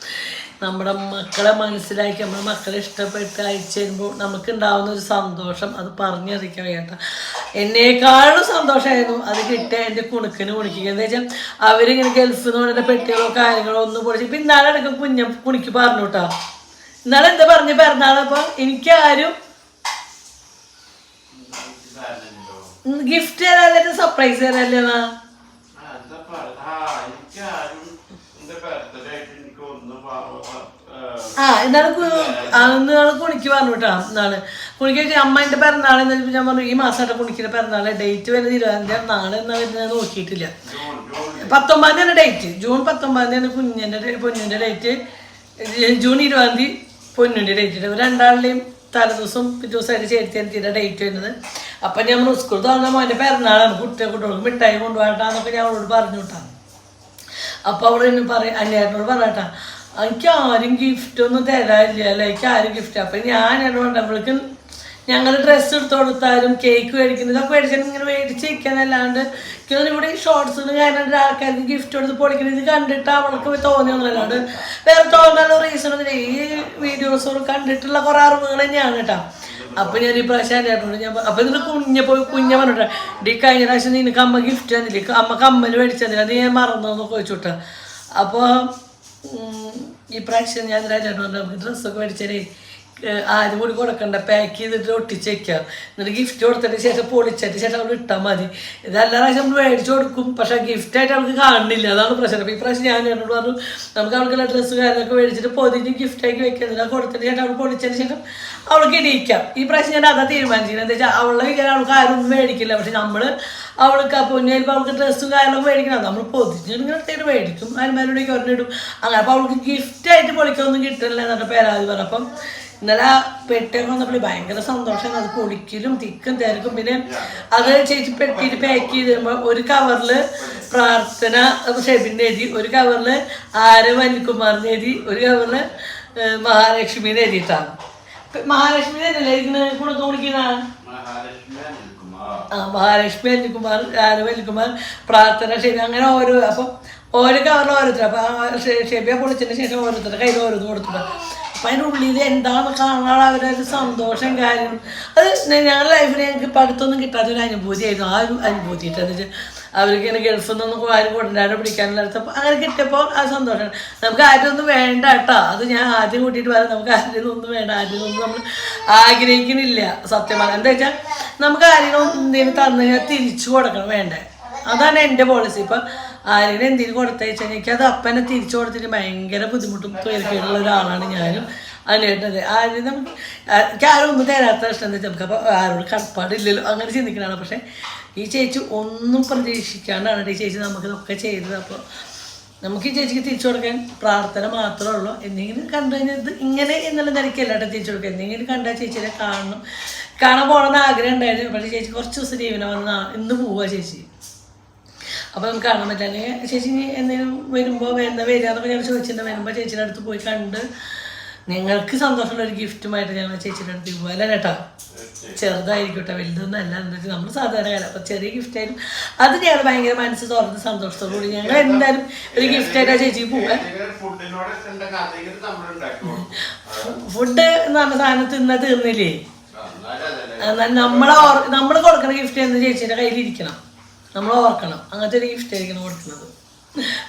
നമ്മുടെ മക്കളെ മനസ്സിലാക്കി നമ്മുടെ മക്കളെ ഇഷ്ടപ്പെട്ട് അയച്ചു തരുമ്പോൾ നമുക്ക് ഉണ്ടാവുന്ന ഒരു സന്തോഷം അത് പറഞ്ഞറിയിക്കാൻ വേണ്ട എന്നേക്കാളും സന്തോഷമായിരുന്നു അത് കിട്ടിയ എന്റെ കുണുക്കിന് കുണിക്കുക എന്താ വെച്ചാൽ അവരിങ്ങനെ ഗൾഫിൽ നിന്ന് കൊണ്ടുവരുന്ന പെട്ടികളോ കാര്യങ്ങളോ ഒന്നും പൊളിച്ച് ഇപ്പം ഇന്നാളെ ഇടയ്ക്ക് കുഞ്ഞ കുണിക്ക് പറഞ്ഞു കേട്ടോ ഇന്നാളെ എന്താ പറഞ്ഞ് പിറന്നാളപ്പോ എനിക്കാരും ഗിഫ്റ്റ് തരാല്ലേ സർപ്രൈസ് തരാല്ലേ എന്നാ? ആ ഇന്നാൾ ഇന്നാൾ കുണിക്ക് പറഞ്ഞു കേട്ടോ എന്നാണ് കുണിക്ക് അമ്മേന്റെ അമ്മ എന്റെ പിറന്നാൾ എന്ന് ഞാൻ പറഞ്ഞു ഈ മാസമായിട്ട് കുണിക്കിന്റെ പിറന്നാൾ ഡേറ്റ് വരുന്നത് ഇരുപതാം തീയതി നാളെ എന്നാ വരുന്നത് നോക്കിയിട്ടില്ല. പത്തൊമ്പതാം തന്നെ ഡേറ്റ് ജൂൺ പത്തൊമ്പതാം തീയതി കുഞ്ഞിന്റെ പൊന്നിന്റെ ഡേറ്റ് ജൂൺ ഇരുപതാം തീയതി പൊന്നിന്റെ ഡേറ്റ് രണ്ടാളുടെയും തലേദിവസം പിറ്റേ ദിവസമായിട്ട് ചേർത്തി എനിക്കിന്റെ ഡേറ്റ് വരുന്നത്. അപ്പം ഞാൻ സ്കൂൾ തുറന്ന മോന്റെ പിറന്നാളാണ് കുട്ടിയെ കുട്ടികൾക്ക് മിഠായി കൊണ്ടുപോകട്ടാന്നൊക്കെ ഞാൻ അവളോട് പറഞ്ഞു വിട്ടാണ് അപ്പോൾ അവിടെ നിന്ന് പറയും അന്യായനോട് പറയട്ടാ എനിക്ക് ആരും ഗിഫ്റ്റ് ഒന്നും തരാനില്ല അല്ലേ എനിക്ക് ആരും ഗിഫ്റ്റ് അപ്പം ഞാൻ അവൾക്ക് ഞങ്ങൾ ഡ്രസ്സ് എടുത്ത് കൊടുത്താലും കേക്ക് മേടിക്കുന്നത് ഇതൊക്കെ മേടിച്ചാലും ഇങ്ങനെ മേടിച്ചിരിക്കാനല്ലാണ്ട് എനിക്കൊന്നും ഇവിടെ ഈ ഷോർട്സിന് കാരണം ആൾക്കാർക്ക് ഗിഫ്റ്റ് കൊടുത്ത് പൊളിക്കുന്നത് ഇത് കണ്ടിട്ട് അവൾക്ക് തോന്നിയൊന്നുമല്ലാണ്ട് വേറെ തോന്നാനുള്ള റീസൺ ഒന്നുമില്ല. ഈ വീഡിയോസ് കണ്ടിട്ടുള്ള കുറേ അറിവുകൾ തന്നെയാണ് കേട്ടോ. അപ്പൊ ഞാൻ ഈ പ്രാവശ്യം അറിയാറുണ്ട് ഞാൻ അപ്പൊ ഇതിന് കുഞ്ഞ പോയി കുഞ്ഞ പറഞ്ഞിട്ട് ഡി കഴിഞ്ഞ പ്രാവശ്യം നിനക്ക് അമ്മ ഗിഫ്റ്റ് തന്നില്ലേ? അമ്മ കമ്മൽ മേടിച്ചു തന്നില്ല. മറന്നു? ചോദിച്ചു വിട്ടാ അപ്പോൾ ഈ പ്രാവശ്യം ഞാൻ ചേട്ടനോട് നമുക്ക് ഡ്രസ്സൊക്കെ മേടിച്ചാലേ ആരും കൂടി കൊടുക്കണ്ട പാക്ക് ചെയ്തിട്ട് ഒട്ടിച്ച് വെക്കുക. എന്നിട്ട് ഗിഫ്റ്റ് കൊടുത്തതിന് ശേഷം പൊളിച്ചതിന് ശേഷം അവൾ ഇട്ടാൽ മതി. ഇതെല്ലാ പ്രാവശ്യം നമ്മൾ മേടിച്ചു കൊടുക്കും. പക്ഷേ ഗിഫ്റ്റായിട്ട് അവൾക്ക് കാണുന്നില്ല. അതാണ് പ്രശ്നം. അപ്പോൾ ഈ പ്രാവശ്യം ഞാൻ എന്നോട് പറഞ്ഞു നമുക്ക് അവൾക്കുള്ള ഡ്രസ്സ് കാര്യങ്ങളൊക്കെ മേടിച്ചിട്ട് പൊതിഞ്ഞ് ഗിഫ്റ്റാക്കി എന്നിട്ട് കൊടുത്തതിന് ശേഷം അവൾ പൊളിച്ചതിന് ശേഷം അവൾക്ക് ഇടിയിക്കാം. ഈ പ്രാവശ്യം ഞാൻ അതാ തീരുമാനിച്ചത്. എന്താ വെച്ചാൽ അവളുടെ വിചാരം അവൾക്ക് ആരും മേടിക്കില്ല. പക്ഷെ നമ്മൾ അവൾക്ക് അപ്പോൾ ചിലപ്പോൾ അവൾക്ക് ഡ്രസ്സും കാര്യങ്ങളൊക്കെ മേടിക്കണം. നമ്മൾ പൊതിഞ്ഞിട്ട് മേടിക്കും. ഒരെണ്ണം ഇടും. അങ്ങനെ അപ്പോൾ അവൾക്ക് ഗിഫ്റ്റായിട്ട് പൊളിക്കൊന്നും കിട്ടില്ല എന്നിട്ട് പേരാതി പറഞ്ഞു. അപ്പം ഇന്നലെ പെട്ടെന്ന് പെട്ടിയൊക്കെ വന്നപ്പോൾ ഭയങ്കര സന്തോഷമാണ് അത് പൊളിക്കലും തിക്കും തിരക്കും. പിന്നെ അത് ചേച്ചി പെട്ടിയിൽ പാക്ക് ചെയ്ത് തരുമ്പോൾ ഒരു കവറിൽ പ്രാർത്ഥന ഷെബിന്റെ എഴുതി ഒരു കവറിൽ ആര് വനികുമാറിന് എഴുതി ഒരു കവറിൽ മഹാലക്ഷ്മിനെ എഴുതിയിട്ടാണ് മഹാലക്ഷ്മി തന്നെയല്ലേ ഇരിക്കുന്ന കൂടെ തോന്നിക്കുന്ന ആ മഹാലക്ഷ്മി അനിൽകുമാർ ആര് അനിൽകുമാർ പ്രാർത്ഥന ഷെബി അങ്ങനെ ഓരോ അപ്പം ഓരോ കവറിൽ ഓരോരുത്തർ അപ്പം ഷെബിയെ പൊളിച്ചതിന് ശേഷം ഓരോരുത്തരുടെ കയ്യിൽ ഓരോന്ന് കൊടുത്തിട്ടുണ്ട് അതിന്റെ ഉള്ളിൽ എന്താണെന്ന് കാണാൻ അവരൊരു സന്തോഷം കാര്യം. അത് ഞങ്ങളുടെ ലൈഫിൽ ഞങ്ങൾക്ക് അടുത്തൊന്നും കിട്ടാത്തൊരു അനുഭൂതിയായിരുന്നു. ആ ഒരു അനുഭൂതി എന്ന് വെച്ചാൽ അവർക്ക് ഇങ്ങനെ ഗൾഫിൽ നിന്നൊന്നും ആരും കൊണ്ടുവരാനോ പിടിക്കാനുള്ള അടുത്തപ്പോൾ അങ്ങനെ കിട്ടിയപ്പോൾ ആ സന്തോഷം. നമുക്ക് ആരും ഒന്നും വേണ്ട കേട്ടോ. അത് ഞാൻ ആദ്യം കൂട്ടിയിട്ട് പറയാം. നമുക്ക് ആരും ഒന്നും വേണ്ട. ആരും ഒന്നും നമ്മൾ ആഗ്രഹിക്കുന്നില്ല. സത്യമാണ് എന്താ വെച്ചാൽ നമുക്ക് ആരെങ്കിലും എന്തെങ്കിലും തന്നു കഴിഞ്ഞാൽ തിരിച്ചു കൊടുക്കണം വേണ്ടേ. അതാണ് എന്റെ പോളിസി ഇപ്പം ആരെങ്കിലും എന്തെങ്കിലും കൊടുത്തയച്ചാൽ അത് അപ്പനെ തിരിച്ചു കൊടുത്തിട്ട് ഭയങ്കര ബുദ്ധിമുട്ടും തുയരക്കേടുള്ള ഒരാളാണ് ഞാനും. അതിനേട്ടത് ആരും നമുക്ക് എനിക്ക് ആരും ഒന്നും തരാത്ത ഇഷ്ടം എന്താ നമുക്ക് അപ്പോൾ ആരോട് കടപ്പാടില്ലല്ലോ. അങ്ങനെ ചിന്തിക്കണതാണ്. പക്ഷേ ഈ ചേച്ചി ഒന്നും പ്രതീക്ഷിക്കാണ്ടാണ് ഈ ചേച്ചി നമുക്കിതൊക്കെ ചെയ്തത്. അപ്പോൾ നമുക്ക് ഈ ചേച്ചിക്ക് തിരിച്ചു കൊടുക്കാൻ പ്രാർത്ഥന മാത്രമേ ഉള്ളൂ. എന്തെങ്കിലും കണ്ടു കഴിഞ്ഞാൽ ഇത് ഇങ്ങനെ എന്നുള്ള നിലയ്ക്കല്ല കേട്ടോ തിരിച്ചു കൊടുക്കുക. എന്തെങ്കിലും കണ്ടാൽ ചേച്ചിനെ കാണണം. കാണാൻ പോകണമെന്ന് ആഗ്രഹം ഉണ്ടായിരുന്നു. പക്ഷേ ചേച്ചി കുറച്ച് ദിവസം ലീവിനെ വന്ന് ഇന്ന് പോവുക ചേച്ചി. അപ്പോൾ നമുക്ക് കാണാൻ പറ്റില്ല. അല്ലെങ്കിൽ ചേച്ചി എന്തെങ്കിലും വരുമ്പോൾ വേണ്ട വരിക എന്നൊക്കെ ഞാൻ ചോദിച്ചിട്ടുണ്ട്. വരുമ്പോൾ ചേച്ചിയുടെ അടുത്ത് പോയി കണ്ട് നിങ്ങൾക്ക് സന്തോഷമുള്ള ഒരു ഗിഫ്റ്റുമായിട്ട് ഞങ്ങൾ ചേച്ചിയുടെ അടുത്ത് പോകുക കേട്ടോ ചെറുതായിരിക്കട്ടെ വലുതൊന്നും അല്ല. എന്താ വെച്ചാൽ നമ്മൾ സാധാരണ കാലം ചെറിയ ഗിഫ്റ്റ് ആയാലും അത് ഞങ്ങൾ ഭയങ്കര മനസ്സ് തുറന്ന് സന്തോഷത്തോടു കൂടി ഞങ്ങൾ എന്തായാലും ഒരു ഗിഫ്റ്റ് ആയിട്ട് പോവാൻ നമ്മൾ ഉണ്ടാക്കിക്കോളും ഫുഡ് എന്ന് പറഞ്ഞ സാധനം തിന്നാ തീർന്നില്ലേ? എന്നാൽ നമ്മളെ നമ്മൾ കൊടുക്കുന്ന ഗിഫ്റ്റ് എന്ന് ചേച്ചിയുടെ കയ്യിൽ ഇരിക്കണം നമ്മൾ ഓർക്കണം. അങ്ങനത്തെ ഒരു ഗിഫ്റ്റ് ആയിരിക്കണം കൊടുക്കുന്നത്.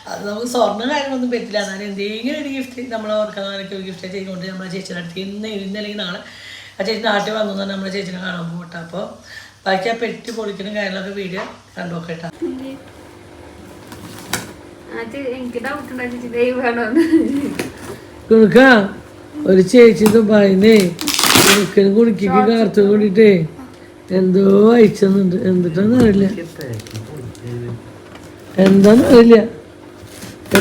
അത് നമുക്ക് സ്വർണ കാര്യങ്ങളൊന്നും പറ്റില്ല. എന്നാലും എന്തെങ്കിലും ഒരു ഗിഫ്റ്റ് നമ്മൾ ഓർക്കണം. ഒരു ഗിഫ്റ്റ് ചെയ്തുകൊണ്ട് നമ്മളെ ചേച്ചിയുടെ അടുത്ത്. ഇന്ന് ഇന്നല്ലെങ്കിൽ നാളെ ആ ചേച്ചി നാട്ടിൽ വന്നു തന്നെ നമ്മളെ ചേച്ചിനെ കാണാൻ പോകട്ടെ. അപ്പോൾ ബാക്കി ആ പെട്ടി പൊളിക്കുന്ന കാര്യങ്ങളൊക്കെ വീഡിയോ കണ്ടു നോക്കട്ടെ എനിക്ക് ഡൗട്ട് ഉണ്ടാക്കി ഒരു ചേച്ചി ദുബായിന്നേ കുണുക്കന് കൂടിട്ടേ കാർത്തു കൂടിയിട്ടേ എന്തോ അയച്ചെന്നുണ്ട്. എന്തിട്ടാന്ന് അറിയില്ല. എന്താന്ന് അറിയില്ല.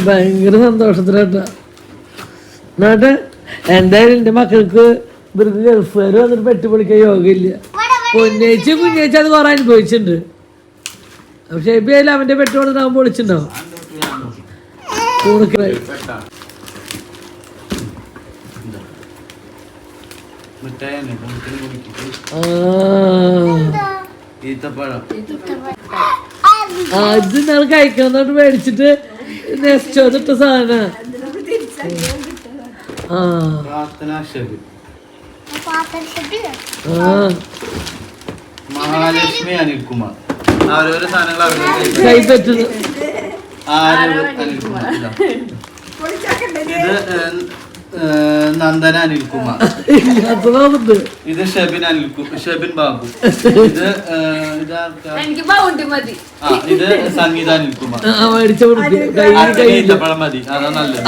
ഭയങ്കര സന്തോഷത്തിലാട്ടാ. എന്നിട്ട് എന്തായാലും എന്റെ മക്കൾക്ക് ഇവർക്ക് ഗൾഫുകാർ വന്നിട്ട് പെട്ടുപൊളിക്കാൻ യോഗമില്ല പൊന്നേച്ച് കുഞ്ഞേച്ച് അത് കുറെ അനുഭവിച്ചിട്ടുണ്ട്. പക്ഷെ എബിയായാലും അവന്റെ പെട്ടി അവൻ പൊളിച്ചിട്ടുണ്ടാവും. കുണുക്കായി കുടിക്കൽ കുടിക്കിട്ട് ഈത്തപ്പഴം. അത് നാൾ കഴിക്കണമെന്നോട്ട് മേടിച്ചിട്ട് നെസ്റ്റോന്നിട്ട സാധന. മഹാലക്ഷ്മി അനിൽകുമാർ. ഓരോരോ സാധനങ്ങൾ അവരുടെ കൈ പറ്റുന്നു ആര് അനിൽകുമാർ. ഇതാ. നന്ദന അനിൽകുമാർ. ഇത് ഷെബിൻ അനിൽകുമാർ ഷെബിൻ ബാബു. [LAUGHS] ഇത് ആ ഇത് സംഗീത അനിൽകുമാർ. അച്ഛന് ഈത്തപ്പഴം മതി. അതാ നല്ലത്.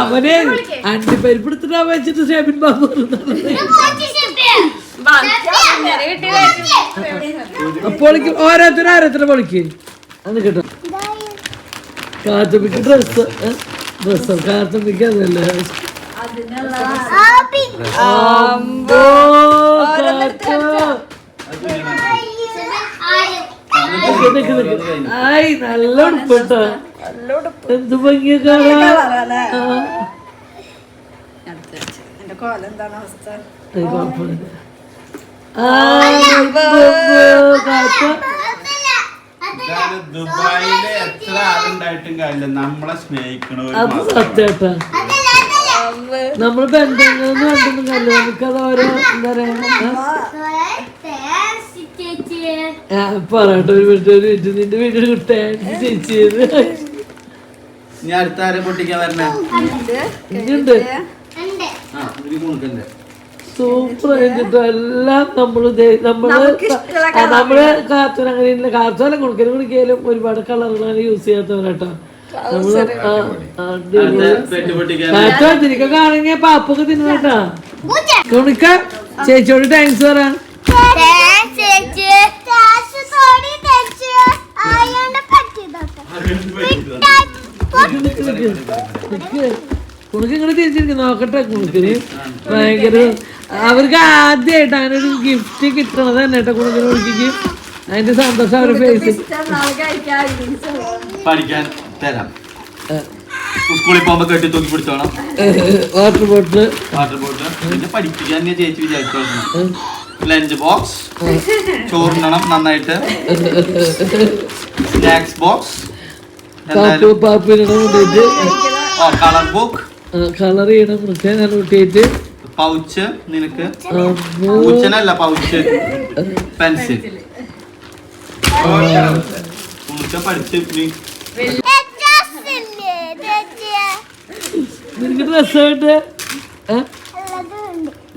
അവനെ അണ്ടിപ്പരിപ്പെടുത്തിട്ടാ വെച്ചിട്ട് ഷേബിൻ ബാബു പൊളിക്ക് ഓരോരുത്തരും ഓരോരുത്തരെ പൊളിക്ക്. അത് കിട്ടും. കാത്തുമ്പിക്ക് ഡ്രസ് ഡ്രസ് കാത്തുമ്പിക്ക് അതല്ലേ. ആയ് നല്ല ഉടുപ്പട്ടോ എന്ത് ഭംഗിയ കാണാൻ. ആ. എന്റെ കോലം എന്താണ് അവസ്ഥ ദുബായിൽ എത്ര ആളുണ്ടായിട്ടും കാര്യമില്ല. നമ്മളെ അത് സത്യേട്ടാ നമ്മൾ ബന്ധങ്ങളൊന്നും കണ്ടൊന്നും കല്ല നമുക്കത് ഓരോ എന്താ പറയാ? പറയട്ടെ ഒരു മിനിറ്റ് ഒരു മിനിറ്റ്. നിന്റെ വീട്ടിൽ കിട്ടേ ചേച്ചിയത് ഞാൻ അടുത്ത ആരെ പൊട്ടിക്കാൻ വരണേ? ഇതുണ്ട് ആ ഒരു കുണുക്കണ്ടേ സൂപ്പർ എല്ലാം നമ്മൾ ദേ- നമ്മൾ കാർത്തൂൻ നമ്മൾ കാർട്ടൂൺ അങ്ങനെ കാർത്തൂനെ കുണിക്കലും കുടിക്കലും ഒരുപാട് കളറുകളാണ് യൂസ് ചെയ്യാത്തവരാട്ടോ ഇതിനൊക്കെ കാണുക പാപ്പൊക്കെ തിന്നേട്ടാ കുണിക്ക ചേച്ചിയോട് താങ്ക്സ് പറ. കുണുക്ക് ഇങ്ങനെ തിരിച്ചിരിക്കും നോക്കട്ടെ കുണുക്കിന് ഭയങ്കര അവർക്ക് ആദ്യമായിട്ട് അങ്ങനെ ഒരു ഗിഫ്റ്റ് കിട്ടണത് തന്നെ കേട്ടോ കുണുക്കിന് കുണിക്ക് അതിന്റെ സന്തോഷം അവരുടെ ഫേസ് പഠിക്കാൻ തരാം. സ്കൂളിൽ പോകുമ്പോ കെട്ടി തൂക്കി പിടിച്ചോണം. വാട്ടർ ബോട്ടിൽ വാട്ടർ ബോട്ടിൽ പിന്നെ പഠിപ്പിക്കാൻ ഞാൻ ചേച്ചി വിചാരിച്ചോളണം ലഞ്ച് ബോക്സ് ചോറിനണം നന്നായിട്ട്. Snacks box colour book colour ചെയ്യണം നല്ല കുട്ടിയായിട്ട്? പൗച്ച് നിനക്ക്? പൂച്ചനല്ല പൗച്ച്. പെൻസിൽ. പൂച്ച. പഠിച്ച് നീ. നിനക്ക് ഡ്രസ്സായിട്ട്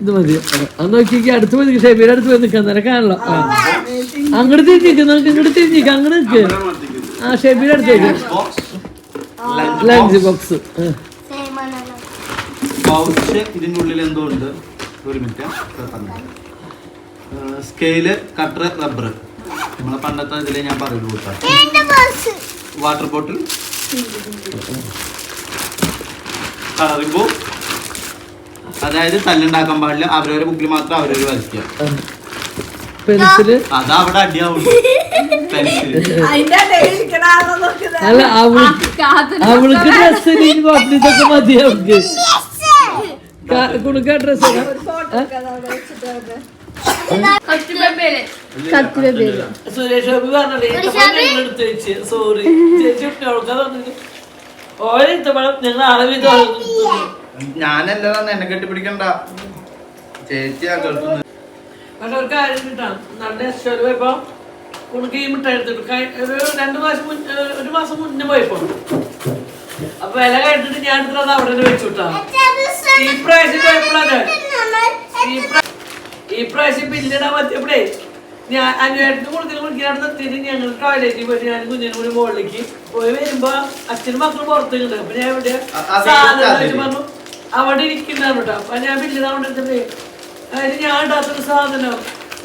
ഇത് മതി. അത് നോക്കി അടുത്ത് പോയി ഷെബിയുടെ അടുത്ത് പോയി നിൽക്കാൻ നിനക്കാണല്ലോ അങ്ങോട്ട് തിരിഞ്ഞിരിക്കും നിനക്ക് ഇങ്ങോട്ട് അങ്ങോട്ട് നിൽക്ക് ആ ഷെബിയുടെ അടുത്തേക്ക്. ലഞ്ച് ബോക്സ് പൗച്ച് ഇതിന്റെ ഉള്ളിൽ എന്തോ ഉണ്ട്? ഒരു മിനിറ്റ് സ്കെയിൽ കട്ടർ റബ്ബർ നമ്മളെ പണ്ടത്തെ ഇതിലെ ഞാൻ പറയുള്ളൂ കേട്ടോ. വാട്ടർ ബോട്ടിൽ കളറിംഗ് ബുക്ക് അതായത് തല്ലുണ്ടാക്കാൻ പാടില്ല അവരവരെ ബുക്കിൽ മാത്രം അവരവർ വരയ്ക്കുക പെൻസിൽ അതാ അവിടെ അടിയാവുള്ളൂ അല്ല അവൾക്ക് അവൾക്ക് ഡ്രസ് ഇതൊക്കെ മതി അവൾക്ക് കൊടുക്കാൻ ഡ്രസ് സുരേഷ് പറഞ്ഞല്ലേ സോറി ചേച്ചി ഞങ്ങൾ അളവ് ഞാനല്ല എന്നെ കെട്ടിപ്പിടിക്കണ്ട. ചേച്ചി കേൾക്കുന്നത് പക്ഷെ ഒരു കാര്യം കിട്ടാം. നല്ല എസ്റ്റോർ പോയപ്പോ ഉണക്ക് ഈ മിഠായി എടുത്തിട്ട് ഒരു രണ്ട് മാസം ഒരു മാസം മുന്നേ പോയപ്പോ വില കേട്ടിട്ട് ഞാൻ എടുത്തത് അവിടെ വെച്ചു വിട്ടാ ഈ പ്രാവശ്യം പോയപ്പോഴാണ് ഈ പ്രാവശ്യം ബില്ലിടാൻ പറ്റിയപ്പോഴേ ഞാൻ അനുവേട്ടന് കൂടുതൽ കുടിക്കാൻ നിർത്തിയിട്ട് ഞങ്ങൾ ടോയ്ലറ്റിൽ പോയി ഞാൻ കുഞ്ഞിനും കൂടി മുകളിലേക്ക് പോയി വരുമ്പോ അച്ഛനും മക്കളും പുറത്തുണ്ട് അപ്പൊ ഞാൻ ഇവിടെ സാധനം മതി. പറഞ്ഞു അവിടെ ഇരിക്കുന്നതാണ് കേട്ടോ അപ്പൊ ഞാൻ ബില്ലിടാൻ അവിടെ അതായത് അതിന് ഞാൻ ഇടാത്തൊരു സാധനം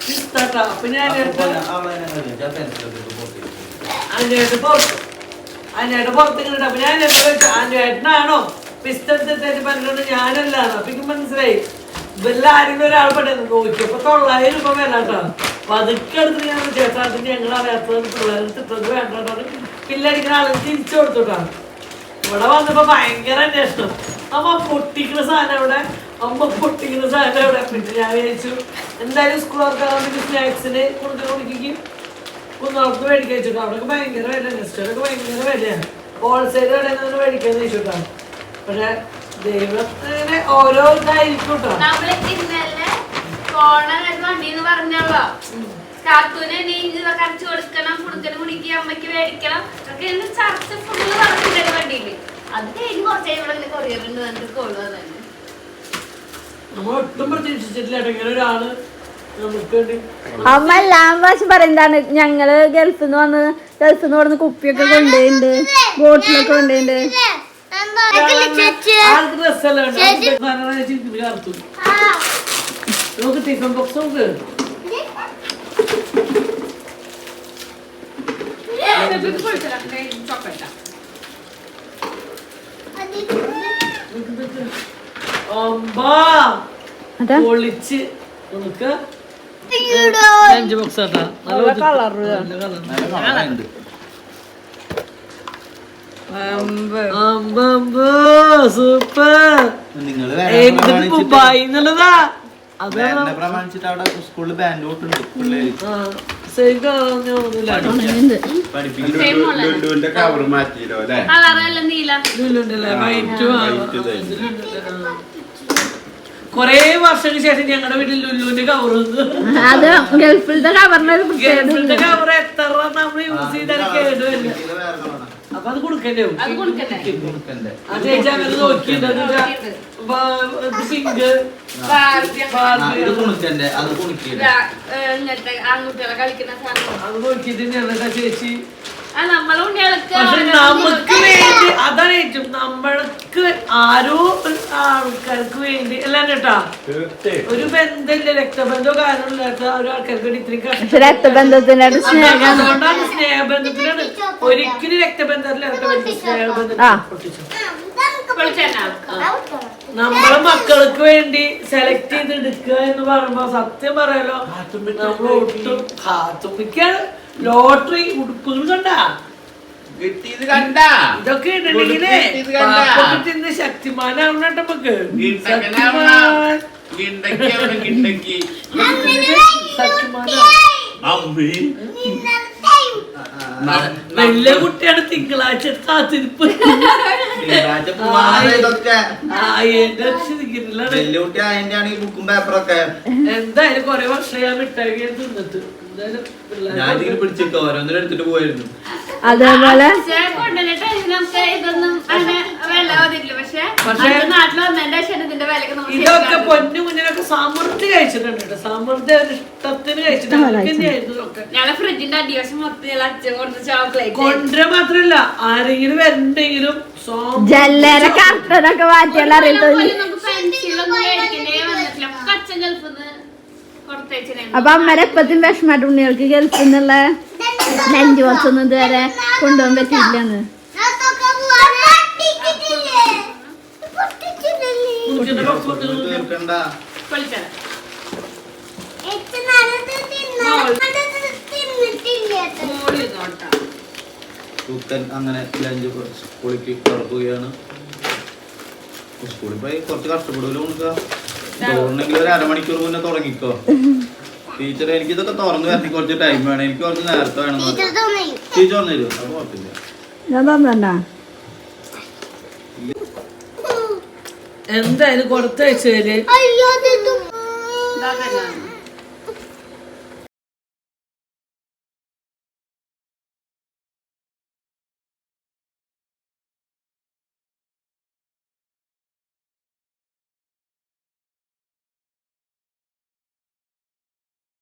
ഇഷ്ടാട്ടോ അപ്പൊ ഞാൻ അതിനായിട്ട് പുറത്ത് അതിനായിട്ട് ഇടപുറത്ത് ഇങ്ങനെ ഞാൻ അതിന്റെ വെച്ചാൽ പിസ്റ്റത്തെ പിസ്തെടുത്തിട്ട് പറഞ്ഞോണ്ട് ഞാനല്ലാണോ അപ്പൊ എനിക്ക് മനസ്സിലായി. ഇതെല്ലാം ആരെങ്കിലും ഒരാൾ പെട്ടെന്ന് നോക്കിയപ്പോ തൊള്ളായിരം രൂപ വില കേട്ടോ. അപ്പൊ അതൊക്കെ എടുത്ത് ഞാൻ ചേട്ടാ അത് ഞങ്ങൾ അറിയാത്തത് പിള്ളേർ ഇട്ടത് വേണ്ടോ പിള്ളേടിക്കുന്ന ആളെ തിരിച്ചു കൊടുത്തോട്ടാണ് ഇവിടെ വന്നപ്പോ ഭയങ്കര അന്വേഷണം. അമ്മ പൊട്ടിക്കുന്ന സാധനം എവിടെ? അമ്മ പൊട്ടിക്കുന്ന സാധനം എവിടെ? പിന്നെ ഞാൻ വിചാരിച്ചു എന്തായാലും സ്കൂൾ തുറക്കാൻ സ്നാക്സിന് കൊടുക്കാൻ കുടിക്കും കുന്നോളത്ത് മേടിക്കാൻ വെച്ചിട്ട് അവിടെ ഭയങ്കര വില നെസ്റ്റൊക്കെ ഭയങ്കര വിലയാണ്. ഹോൾസെയിൽ കടയിൽ നിന്ന് മേടിക്കാന്ന് പക്ഷെ ദൈവത്തിന് ഓരോ ഇതായിരിക്കും കേട്ടോ നമ്മൾ ഇന്നലെ പോണ വണ്ടിന്ന് പറഞ്ഞല്ലോ കാത്തൂന് നീ ഇതൊക്കെ അരച്ചു കൊടുക്കണം കുടുക്കലും കുടിക്കുക അമ്മയ്ക്ക് മേടിക്കണം ഒക്കെ ചർച്ച ഫുള്ള് നടക്കുന്നുണ്ട് വണ്ടിയിൽ. അത് കഴിഞ്ഞ് കുറച്ച് കഴിയുമ്പോൾ ഇങ്ങനെ കൊറിയറുണ്ട് എന്നിട്ട് കോൾ തന്നെ നമ്മൾ ഒട്ടും പ്രതീക്ഷിച്ചിട്ടില്ല ഇങ്ങനെ ഒരാൾ അമ്മ എല്ലാം പ്രാവശ്യം പറയുന്നതാണ് ഞങ്ങൾ ഗൾഫിൽ നിന്ന് വന്ന് ഗൾഫിൽ നിന്ന് കൊടുന്ന് കുപ്പിയൊക്കെ കൊണ്ടുപോയിണ്ട് ബോട്ടിലൊക്കെ കൊണ്ടുപോയിണ്ട്. അതാ. പൊളിച്ച്. നമുക്ക് അഞ്ച് ബോക്സ് ആട്ടാ. നല്ല കളറ് നല്ല കളർ അമ്പമ്പോ സൂപ്പർ. എന്നുള്ളതാ. പ്രമാണിച്ചിട്ട് അവിടെ സ്കൂളിൽ ബാൻഡ് കളറൊന്നുമില്ല ലുലുവിന്റെ കവർ മാറ്റിയല്ലോ അല്ലേ? കളറല്ല നീല. ഇതായി. കൊറേ വർഷങ്ങൾക്ക് ശേഷം ഞങ്ങളുടെ വീട്ടിൽ ലുല്ലുവിന്റെ കവർ അത് ഗൾഫിലത്തെ കവറിന് ഒരു ഗൾഫിലത്തെ കവർ എത്ര നമ്മൾ യൂസ് ചെയ്താൽ കേടുവല്ല അപ്പൊ അത് കൊടുക്കണ്ടേ? അത് കൊടുക്കണ്ടേ? കൊടുക്കണ്ടേ. ആ ചേച്ചി അങ്ങനെ നോക്കിയിട്ടുണ്ട് സിങ്ക് ഇത് കുണിക്കണ്ടേ അത് കുണിക്കില്ല അത് നോക്കിയിട്ട് തന്നെയാണ് ചേച്ചി. പക്ഷെ നമുക്ക് വേണ്ടി അതാണ് ഏറ്റവും നമ്മൾക്ക് ആരോ ആൾക്കാർക്ക് വേണ്ടി അല്ല കേട്ടാ ഒരു ബന്ധമില്ല രക്തബന്ധമോ കാര്യമില്ലാത്ത ഒരു ആൾക്കാർക്ക് വേണ്ടി ഇത്രയും കഷ്ടം അതുകൊണ്ടാണ് സ്നേഹബന്ധത്തിനാണ്. ഒരിക്കലും രക്തബന്ധത്തിലല്ല സ്നേഹബന്ധത്തിൽ നമ്മളെ മക്കൾക്ക് വേണ്ടി സെലക്ട് ചെയ്ത് എടുക്കുക എന്ന് പറയുമ്പോ സത്യം പറയാലോ നമ്മൾ ഒട്ടും കാത്തുമ്പിക്കാണ് ലോട്ടറി ഉടുപ്പുകൾ കണ്ട? കിട്ടിയത് കണ്ട? ഇതൊക്കെ? പാപ്പൊക്കെ തിന്ന് ശക്തിമാനാവണം നമുക്ക്. അമ്മേ. വലിയ കുട്ടിയാണ് തിങ്കളാഴ്ച കാത്തിരിപ്പ്. എന്തായാലും കൊറേ വർഷം ഞാൻ മിഠായി തിന്നിട്ട്. ഞാൻ ഇതിൽ പിടിച്ചിട്ട് ഓരോന്നിനും എടുത്തിട്ട് പോയിരുന്നു. അതേപോലെ? ഇതൊക്കെ പൊന്നു കുഞ്ഞിനൊക്കെ സമൃദ്ധി കഴിച്ചിട്ടുണ്ട് കേട്ടോ. സമൃദ്ധി ഒരു ഇഷ്ടത്തിന് കഴിച്ചിട്ടുണ്ട്. ഫ്രിഡ്ജിന്റെ അടിവശം മൊത്തം ഞങ്ങൾ അച്ഛൻ കൊടുത്ത ചോക്ലേറ്റ് കൊണ്ടുവരാ മാത്രല്ല ആരെങ്കിലും സോം ജല്ലര കർട്ടനൊക്കെ മാറ്റിയാൽ ഒക്കെ അച്ഛൻ ഗൾഫിൽ നിന്ന് കൊടുത്തേച്ചിരുന്നു അപ്പൊ അമ്മരെ എപ്പത്തും വിഷമായിട്ട് ഉണ്ണികൾക്ക് ഗൾഫിൽ നിന്നുള്ള ലഞ്ച് ബോക്സ് ഒന്നും ഇതുവരെ കൊണ്ടുപോകാൻ പറ്റിയില്ലെന്ന് കുക്കൻ അങ്ങനെ ലഞ്ച് സ്കൂളിലേക്ക് തുറക്കുകയാണ് സ്കൂളിൽ പോയി കുറച്ച് കഷ്ടപ്പെടുമല്ലോ നമുക്ക്. തോന്നുന്നെങ്കിൽ ഒരു അരമണിക്കൂർ മുന്നേ തുടങ്ങിക്കോ. ടീച്ചർ എനിക്ക് ഇതൊക്കെ തുറന്നു വരത്തി കുറച്ച് ടൈം വേണം. എനിക്ക് കുറച്ച് നേരത്തെ വേണം ടീച്ചർ പറഞ്ഞു. തരുമോ അത് കുഴപ്പമില്ല. ഞാൻ പറഞ്ഞാ എന്തായാലും കൊടുത്തയച്ചു